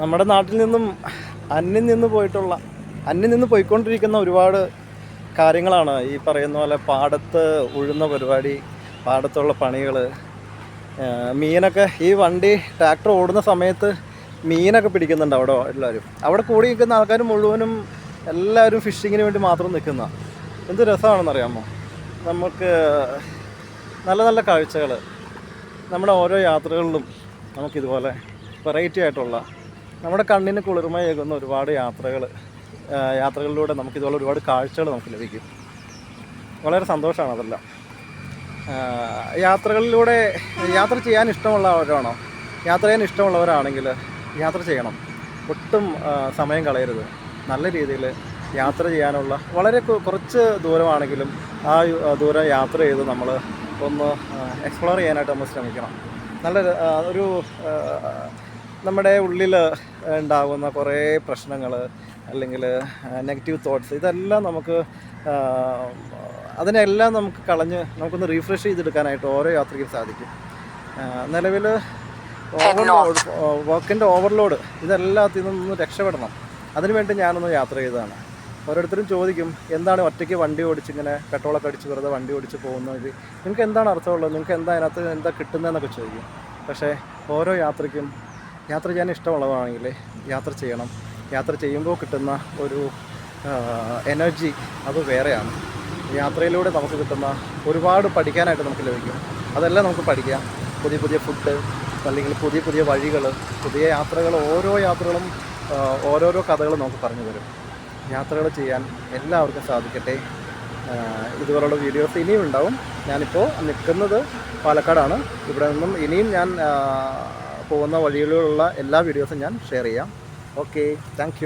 നമ്മുടെ നാട്ടിൽ നിന്നും അന്യം നിന്ന് പോയിട്ടുള്ള അന്യം നിന്ന് പോയിക്കൊണ്ടിരിക്കുന്ന ഒരുപാട് കാര്യങ്ങളാണ് ഈ പറയുന്ന പോലെ പാടത്ത് ഉഴുന്ന പരിപാടി പാടത്തുള്ള പണികൾ മീനൊക്കെ ഈ വണ്ടി ട്രാക്ടർ ഓടുന്ന സമയത്ത് മീനൊക്കെ പിടിക്കുന്നുണ്ട് അവിടെ എല്ലാവരും. അവിടെ കൂടി നിൽക്കുന്ന ആൾക്കാർ മുഴുവനും എല്ലാവരും ഫിഷിങ്ങിന് വേണ്ടി മാത്രം നിൽക്കുന്ന. എന്ത് രസമാണെന്നറിയാമോ? നമുക്ക് നല്ല നല്ല കാഴ്ചകൾ നമ്മുടെ ഓരോ യാത്രകളിലും നമുക്കിതുപോലെ വെറൈറ്റി ആയിട്ടുള്ള നമ്മുടെ കണ്ണിന് കുളിർമയേകുന്ന ഒരുപാട് യാത്രകൾ യാത്രകളിലൂടെ നമുക്ക് നമുക്കിതുപോലെ ഒരുപാട് കാഴ്ചകൾ നമുക്ക് ലഭിക്കും. വളരെ സന്തോഷമാണ് അതെല്ലാം. യാത്രകളിലൂടെ യാത്ര ചെയ്യാൻ ഇഷ്ടമുള്ളവരാണോ? യാത്ര ചെയ്യാൻ ഇഷ്ടമുള്ളവരാണെങ്കിൽ യാത്ര ചെയ്യണം. ഒട്ടും സമയം കളയരുത്. നല്ല രീതിയിൽ യാത്ര ചെയ്യാനുള്ള വളരെ കുറച്ച് ദൂരമാണെങ്കിലും ആ ദൂരം യാത്ര ചെയ്ത് നമ്മൾ ഒന്ന് എക്സ്പ്ലോർ ചെയ്യാനായിട്ട് നമ്മൾ ശ്രമിക്കണം. നല്ല ഒരു നമ്മുടെ ഉള്ളിൽ ഉണ്ടാകുന്ന കുറേ പ്രശ്നങ്ങൾ അല്ലെങ്കിൽ നെഗറ്റീവ് തോട്ട്സ് ഇതെല്ലാം നമുക്ക് അതിനെല്ലാം നമുക്ക് കളഞ്ഞ് നമുക്കൊന്ന് റീഫ്രഷ് ചെയ്തെടുക്കാനായിട്ട് ഓരോ യാത്രയ്ക്കും സാധിക്കും. നിലവിൽ ഓവർലോഡ് വർക്കിന്റെ ഓവർലോഡ് ഇതെല്ലാത്തിൽ നിന്നും രക്ഷപ്പെടണം. അതിനുവേണ്ടി ഞാനൊന്ന് യാത്ര ചെയ്തതാണ്. ഓരോരുത്തരും ചോദിക്കും എന്താണ് ഒറ്റയ്ക്ക് വണ്ടി ഓടിച്ച് ഇങ്ങനെ പെട്രോളൊക്കെ അടിച്ച് വെറുതെ വണ്ടി ഓടിച്ച് പോകുന്നത് നിങ്ങൾക്ക് എന്താണ് അർത്ഥമുള്ളത്? നിങ്ങൾക്ക് എന്താ അതിനകത്ത് എന്താ കിട്ടുന്നതെന്നൊക്കെ ചോദിക്കും. പക്ഷേ ഓരോ യാത്രയ്ക്കും യാത്ര ചെയ്യാൻ ഇഷ്ടമുള്ളതാണെങ്കിൽ യാത്ര ചെയ്യണം. യാത്ര ചെയ്യുമ്പോൾ കിട്ടുന്ന ഒരു എനർജി അത് വേറെയാണ്. യാത്രയിലൂടെ നമുക്ക് കിട്ടുന്ന ഒരുപാട് പഠിക്കാനായിട്ട് നമുക്ക് ലഭിക്കും. അതെല്ലാം നമുക്ക് പഠിക്കാം. പുതിയ പുതിയ ഫുഡ് അല്ലെങ്കിൽ പുതിയ പുതിയ വഴികൾ പുതിയ യാത്രകൾ ഓരോ യാത്രകളും ഓരോരോ കഥകൾ നമുക്ക് പറഞ്ഞു തരും. യാത്രകൾ ചെയ്യാൻ എല്ലാവർക്കും സാധിക്കട്ടെ. ഇതുപോലുള്ള വീഡിയോസ് ഇനിയും ഉണ്ടാവും. ഞാനിപ്പോൾ നിൽക്കുന്നത് പാലക്കാടാണ്. ഇവിടെ നിന്നും ഇനിയും ഞാൻ പോകുന്ന വഴികളിലുള്ള എല്ലാ വീഡിയോസും ഞാൻ ഷെയർ ചെയ്യാം. Okay thank